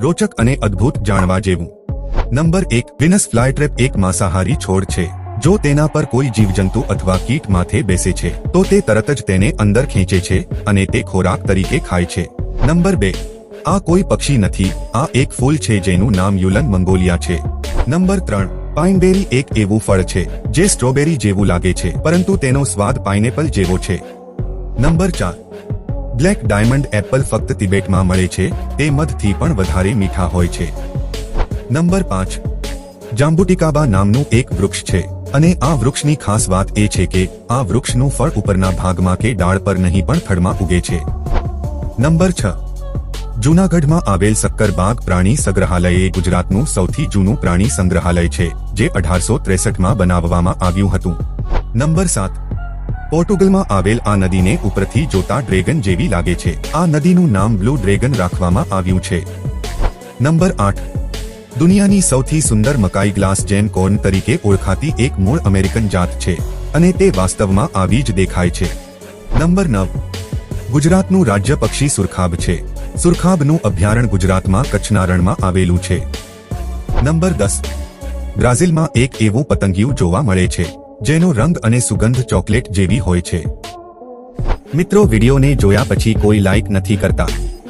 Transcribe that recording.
રોચક અને અદ્ભુત જાણવા જેવું. નંબર એક, વિનસ ફ્લાયટ્રેપ એક માંસાહારી છોડ છે. જો તેના પર કોઈ જીવજંતુ અથવા કીટ માથે બેસે છે, તો તે તરત જ તેને અંદર ખેંચે છે અને તે ખોરાક તરીકે ખાય છે. નંબર બે, આ કોઈ પક્ષી નથી, આ એક ફૂલ છે જેનું નામ યુલન મંગોલિયા છે. નંબર ત્રણ, પાઇનબેરી એક એવું ફળ છે, જે સ્ટ્રોબેરી જેવું લાગે છે, પરંતુ તેનો સ્વાદ પાઇનેપલ જેવો છે. નંબર ચાર બ્લેક ડાયમંડ એપલ ફક્ત તિબેટમાં મળે છે, તે મધથી પણ વધારે મીઠા હોય છે. નંબર પાંચ. જાંબુટિકાબા નામનું એક વૃક્ષ છે, અને આ વૃક્ષની ખાસ વાત એ છે કે, આ વૃક્ષનું ફળ ઉપરના ભાગમાં કે ડાળ પર નહીં પણ થડમાં ઉગે છે. નંબર છ. જૂનાગઢમાં આવેલ સક્કરબાગ પ્રાણી સંગ્રહાલય એ ગુજરાતનું સૌથી જૂનું પ્રાણી સંગ્રહાલય છે, જે અઢારસો ત્રેસઠમાં બનાવવામાં આવ્યું હતું. નંબર સાત. પોર્ટુગલમાં આવેલ આ નદીને ઉપરથી જોતા ડ્રેગન જેવી લાગે છે. આ નદીનું નામ બ્લુ ડ્રેગન રાખવામાં આવ્યું છે. નંબર આઠ. દુનિયાની સૌથી સુંદર મકાઈ ગ્લાસ જેન કોર્ન તરીકે ઓળખાતી એક મૂળ અમેરિકન જાત છે અને તે વાસ્તવમાં આવી જ દેખાય છે. નંબર નવ. ગુજરાતનું રાજ્ય પક્ષી સુરખાબ છે. સુરખાબનું અભયારણ્ય ગુજરાતમાં કચ્છના રણમાં આવેલું છે. નંબર દસ. બ્રાઝિલમાં એક એવું પતંગિયું જોવા મળે છે. જેનો રંગ અને સુગંધ ચોકલેટ જેવી હોય છે. મિત્રો, વિડીયોને જોયા પછી કોઈ લાઈક નથી કરતા.